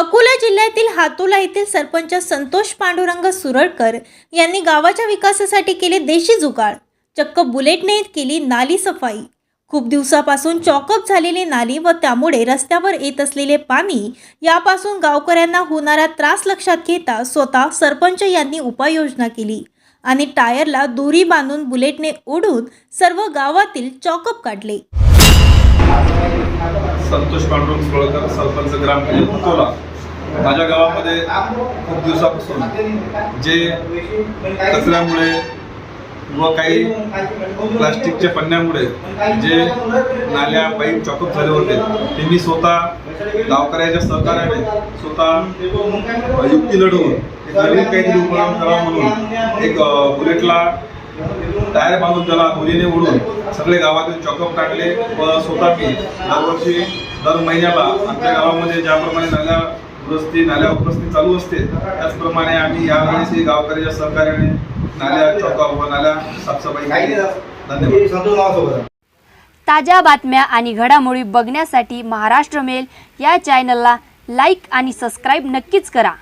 अकोला जिल्ह्यातील हातोला येथील सरपंच संतोष पांडुरंग सुरळकर यांनी गावाच्या विकासासाठी केले देशी जुगाड. चक्क बुलेटने केली नाली सफाई. खूप दिवसापासून चॉकअप झालेली नाली व त्यामुळे रस्त्यावर येत असलेले पाणी यापासून गावकऱ्यांना होणारा त्रास लक्षात घेता स्वतः सरपंच यांनी उपाययोजना केली आणि टायरला दोरी बांधून बुलेटने ओढून सर्व गावातील चॉकअप काढले. संतोष पांडुरंग सोळकर सरपंच ग्रामपंचायत अकोला. माझ्या गावामध्ये खूप दिवसापासून जे कचऱ्यामुळे व काही प्लास्टिकच्या पन्न्यामुळे जे नाल्या पाईप चॉकअप झाले होते ते मी स्वतः गावकऱ्याच्या सहकार्याने स्वतः युक्ती लढवून नवीन काहीतरी उपक्रम करावा म्हणून एक बुलेटला टायर बांधून त्याला दोरीने ओढून सगळे गावातील चॉकअप काढले व स्वतः मी दरवर्षी दर महिन्याला आमच्या गावामध्ये ज्याप्रमाणे नाल्या दुरुस्ती नाल्या उपस्थित चालू असते. त्याचप्रमाणे आम्ही यावेळेस गावकऱ्याच्या सहकार्याने नाल्या चौकाप व नाल्या साफसफाई धन्यवाद. ताज्या बातम्या आणि घडामोडी बघण्यासाठी महाराष्ट्र मेल या चॅनलला लाईक आणि सबस्क्राईब नक्कीच करा.